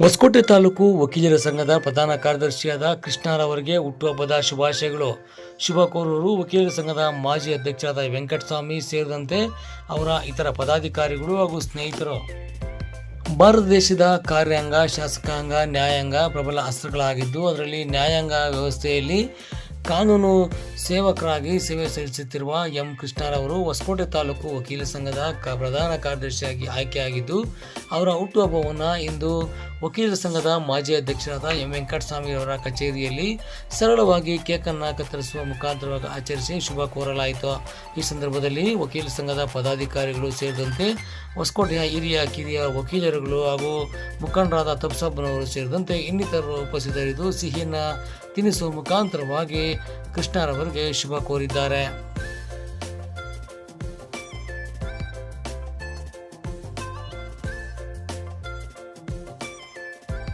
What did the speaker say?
ಹೊಸಕೋಟೆ ತಾಲೂಕು ವಕೀಲರ ಸಂಘದ ಪ್ರಧಾನ ಕಾರ್ಯದರ್ಶಿಯಾದ ಕೃಷ್ಣರವರಿಗೆ ಹುಟ್ಟುಹಬ್ಬದ ಶುಭಾಶಯಗಳು. ಶುಭ ಕೋರೂರು ವಕೀಲರ ಸಂಘದ ಮಾಜಿ ಅಧ್ಯಕ್ಷರಾದ ವೆಂಕಟಸ್ವಾಮಿ ಸೇರಿದಂತೆ ಅವರ ಇತರ ಪದಾಧಿಕಾರಿಗಳು ಹಾಗೂ ಸ್ನೇಹಿತರು. ಭಾರತ ದೇಶದ ಕಾರ್ಯಾಂಗ, ಶಾಸಕಾಂಗ, ನ್ಯಾಯಾಂಗ ಪ್ರಬಲ ಅಸ್ತ್ರಗಳಾಗಿದ್ದು, ಅದರಲ್ಲಿ ನ್ಯಾಯಾಂಗ ವ್ಯವಸ್ಥೆಯಲ್ಲಿ ಕಾನೂನು ಸೇವಕರಾಗಿ ಸೇವೆ ಸಲ್ಲಿಸುತ್ತಿರುವ ಎಂ ಕೃಷ್ಣರವರು ಹೊಸಕೋಟೆ ತಾಲೂಕು ವಕೀಲ ಸಂಘದ ಪ್ರಧಾನ ಕಾರ್ಯದರ್ಶಿಯಾಗಿ ಆಯ್ಕೆಯಾಗಿದ್ದು, ಅವರ ಹುಟ್ಟುಹಬ್ಬವನ್ನು ಇಂದು ವಕೀಲರ ಸಂಘದ ಮಾಜಿ ಅಧ್ಯಕ್ಷರಾದ ಎಂ ವೆಂಕಟಸ್ವಾಮಿಯವರ ಕಚೇರಿಯಲ್ಲಿ ಸರಳವಾಗಿ ಕೇಕನ್ನು ಕತ್ತರಿಸುವ ಮುಖಾಂತರವಾಗಿ ಆಚರಿಸಿ ಶುಭ ಕೋರಲಾಯಿತು. ಈ ಸಂದರ್ಭದಲ್ಲಿ ವಕೀಲ ಸಂಘದ ಪದಾಧಿಕಾರಿಗಳು ಸೇರಿದಂತೆ ಹೊಸಕೋಟೆಯ ಹಿರಿಯ ಕಿರಿಯ ವಕೀಲರುಗಳು ಹಾಗೂ ಮುಖಂಡರಾದ ತಪ್ಪಸಬ್ಬನವರು ಸೇರಿದಂತೆ ಇನ್ನಿತರರು ಉಪಸ್ಥಿತರಿದ್ದು, ಸಿಹಿಯನ್ನು ತಿನ್ನಿಸುವ ಮುಖಾಂತರವಾಗಿ ಶುಭ ಕೋರಿದ್ದಾರೆ.